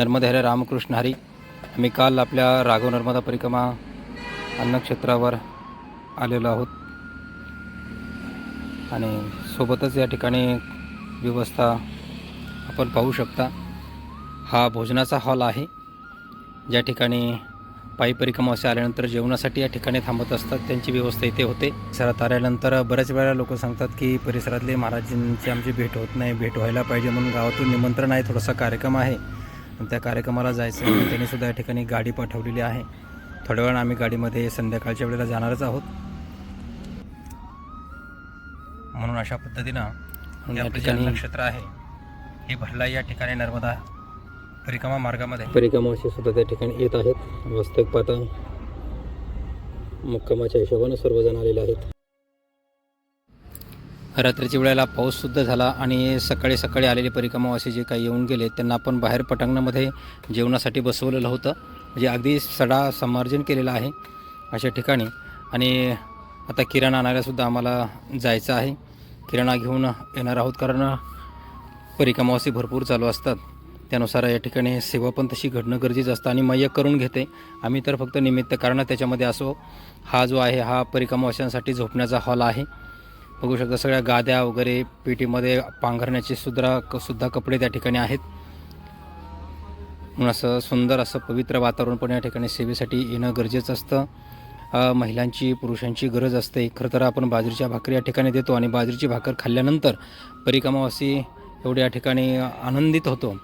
नर्मदे हरे रामकृष्ण हरी. आम्ही काल आपल्या राघव नर्मदा परिक्रमा अन्नक्षेत्रावर आलेलो आहोत. आणि सोबतच या ठिकाणी व्यवस्था आपण पाहू शकता. हा भोजनाचा हॉल आहे. ज्या ठिकाणी पायी परिक्रमा असे आल्यानंतर जेवणासाठी या ठिकाणी थांबत असतात. त्यांची व्यवस्था इथे होते. परिसरात आल्यानंतर बऱ्याच वेळा लोक सांगतात की परिसरातले महाराजांची आमची भेट होत नाही भेट व्हायला पाहिजे म्हणून गावातून निमंत्रण आहे. थोडासा कार्यक्रम आहे. त्या कार्यक्रमाला जायचं आहे. त्यांनी सुद्धा या ठिकाणी गाडी पाठवलेली आहे. थोड्या वेळानं आम्ही गाडीमध्ये संध्याकाळच्या वेळेला जाणारच आहोत. म्हणून अशा पद्धतीनं या ठिकाणी नक्षत्र आहे. हे भरला या ठिकाणी नर्मदा परिक्रमा मार्गामध्ये. परिक्रमा असे सुद्धा त्या ठिकाणी येत आहेत. वास्तविक पाहता मुक्कामाच्या हिशोबाने सर्वजण आलेले आहेत. रात्रीच्या वेळेला पाऊससुद्धा झाला आणि सकाळी सकाळी आलेले परिक्रमावासी जे काही येऊन गेले त्यांना आपण बाहेर पटांगणामध्ये जेवणासाठी बसवलेलं होतं. म्हणजे अगदी सडा समार्जन केलेलं आहे अशा ठिकाणी. आणि आता किराणा आणायलासुद्धा आम्हाला जायचं आहे. किराणा घेऊन येणार आहोत कारण परिक्रमावासी भरपूर चालू असतात. त्यानुसार या ठिकाणी सेवा पण तशी घडणं गरजेचं असतं आणि मय करून घेते. आम्ही तर फक्त निमित्त कारण त्याच्यामध्ये असो हा जो आहे हा परिक्रमावाशांसाठी झोपण्याचा हॉल आहे. बघू शकता सगळ्या गाद्या वगैरे पेटीमध्ये पांघरण्याचे सुद्धा सुद्धा कपडे त्या ठिकाणी आहेत. म्हणून असं सुंदर असं पवित्र वातावरण पण या ठिकाणी सेवेसाठी येणं गरजेचं असतं. महिलांची पुरुषांची गरज असते. खरं तर आपण बाजरीच्या भाकरी या ठिकाणी देतो आणि बाजरीची भाकर खाल्ल्यानंतर परिकामावासी एवढ्या ठिकाणी आनंदित होतो.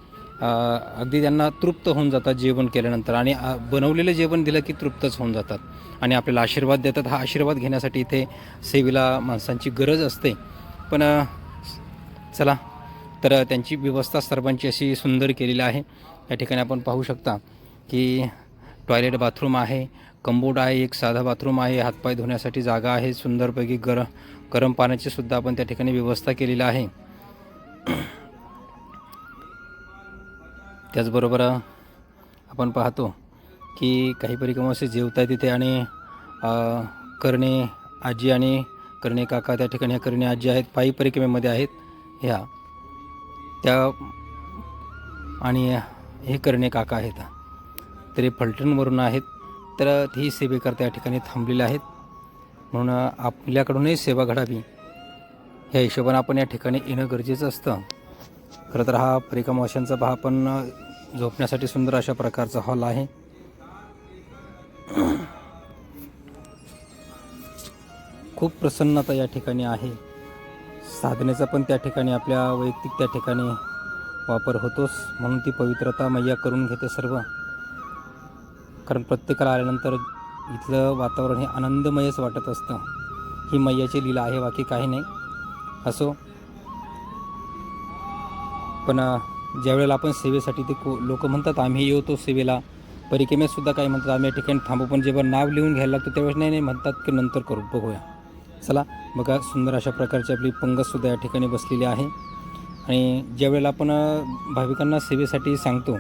अगदी त्यांना तृप्त होऊन जातात जेवण केल्यानंतर. आणि बनवलेलं जेवण दिलं की तृप्तच होऊन जातात. आणि आपल्याला आशीर्वाद देतात. हा आशीर्वाद घेण्यासाठी इथे सेवेला माणसांची गरज असते. पण चला. तर त्यांची व्यवस्था सर्वांची अशी सुंदर केलेली आहे. या ठिकाणी आपण पाहू शकता की टॉयलेट बाथरूम आहे कंबोड आहे एक साधा बाथरूम आहे हातपाय धुण्यासाठी जागा आहे सुंदरपैकी गर गरम पाण्याची सुद्धा आपण त्या ठिकाणी व्यवस्था केलेली आहे. त्याचबरोबर आपण पाहतो की काही परिक्रमा असे जेवत तिथे आणि करणे आजी आणि करणे काका त्या ठिकाणी ह्या करणे आजी आहेत पायी परिक्रमेमध्ये आहेत. ह्या त्या आणि हे करणे काका आहेत. तरी फलटणवरून आहेत तर ही सेवेकरता या ठिकाणी थांबलेले आहेत. म्हणून आपल्याकडूनही सेवा घडावी. ह्या हिशोबानं आपण या ठिकाणी येणं गरजेचं असतं. खरं तर हा परिक्रमाशांचा पहा पण झोपण्यासाठी सुंदर अशा प्रकारचा हॉल आहे. खूप प्रसन्नता या ठिकाणी आहे. साधनेचा पण त्या ठिकाणी आपल्या वैयक्तिक त्या ठिकाणी वापर होतोच. म्हणून ती पवित्रता मैया करून घेते सर्व. कारण प्रत्येकाला आल्यानंतर इथलं वातावरण हे आनंदमयच वाटत असतं. ही मैयाची लीला आहे बाकी काही नाही. असो. पण ज्यावेळेला आपण सेवेसाठी ते को लोक म्हणतात आम्ही येतो सेवेला. परिकेमेसुद्धा काय काही म्हणतात आम्ही या ठिकाणी थांबू. पण जेव्हा नाव लिहून घ्यायला लागतो त्यावेळेस नाही नाही म्हणतात की नंतर करू. बघूया. चला बघा सुंदर अशा प्रकारची आपली पंगतसुद्धा या ठिकाणी बसलेली आहे. आणि ज्यावेळेला आपण भाविकांना सेवेसाठी सांगतो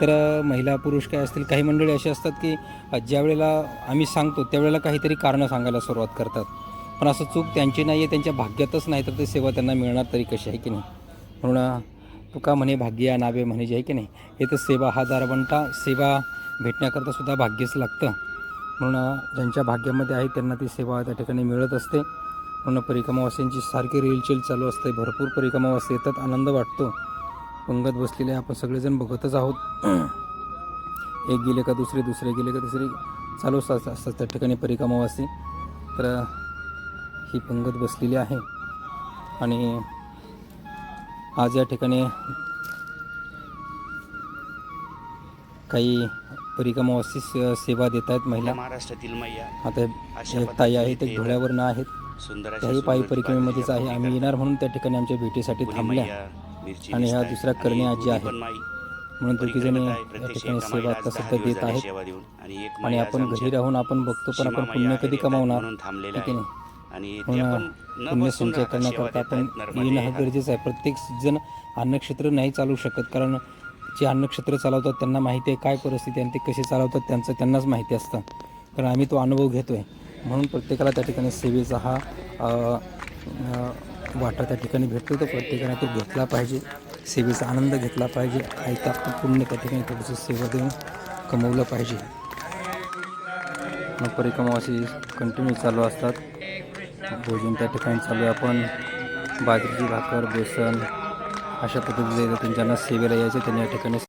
तर महिला पुरुष काय असतील काही मंडळी अशी असतात की ज्यावेळेला आम्ही सांगतो त्यावेळेला काहीतरी कारणं सांगायला सुरुवात करतात. पण असं चूक त्यांची नाही आहे त्यांच्या भाग्यातच नाही तर ते सेवा त्यांना मिळणार तरी कशी आहे की नाही? म्हणून तुका म्हणे भाग्य नावे म्हणे जे आहे की नाही हे तर सेवा हा दारवंटा सेवा भेटण्याकरता सुद्धा भाग्यच लागतं. म्हणून ज्यांच्या भाग्यामध्ये आहे त्यांना ती सेवा त्या ठिकाणी मिळत असते. म्हणून परिक्रमावासींची सारखी रेलचेल चालू असते. भरपूर परिक्रमावासी येतात आनंद वाटतो. पंगत बसलेले आपण सगळेजण बघतच आहोत. एक गेले का दुसरे दुसरे गेले का तिसरे चालूच अस- असतात त्या ठिकाणी परिक्रमावासी तर ही पंगत बसलेली आहे. आणि आज या ठिकाणी काही परिक्रमावासी से- सेवा देत आहेत महिला. महाराष्ट्रातील मैया आता एक ताई आहे ते पद्धतीने धुळ्यावरनं आहेत. त्याही पायी परिक्रमेमध्येच आहे. आम्ही येणार म्हणून त्या ठिकाणी आमच्या भेटीसाठी थांबल्या. आणि ह्या आणि करणे आजी आहे. म्हणून दोघीजणी. या ठिकाणी एका सेवा आता सध्या देत आहेत. आणि एक आपण घरी राहून आपण बघतो पण आपण पुण्य कधी कमावणार? ठीक आहे आणि ते म्हणून आपण न बसून देतात. नर्मदे येणं हा. गरजेचं आहे. प्रत्येक जण अन्नक्षेत्र नाही चालू शकत कारण जे अन्नक्षेत्र चालवतात त्यांना माहिती आहे काय परिस्थिती आणि ते कसे चालवतात त्यांचं त्यांनाच माहिती असतं. कारण आम्ही तो अनुभव घेतो आहे म्हणून प्रत्येकाला त्या ठिकाणी सेवेचा हा वाटा त्या ठिकाणी भेटतो. तर प्रत्येकाने तो घेतला पाहिजे. सेवेचा आनंद घेतला पाहिजे. आयता पुण्य त्या ठिकाणी थोडंसं सेवा देऊन कमवलं पाहिजे. मग परिक्रमा अशी कंटिन्यू चालू असतात. भोजन त्या ठिकाणी चालू आहे. आपण बाजरीची भाकर बेसन अशा पद्धतीचे त्यांच्याना सेवेला यायचं त्यांनी या ठिकाणी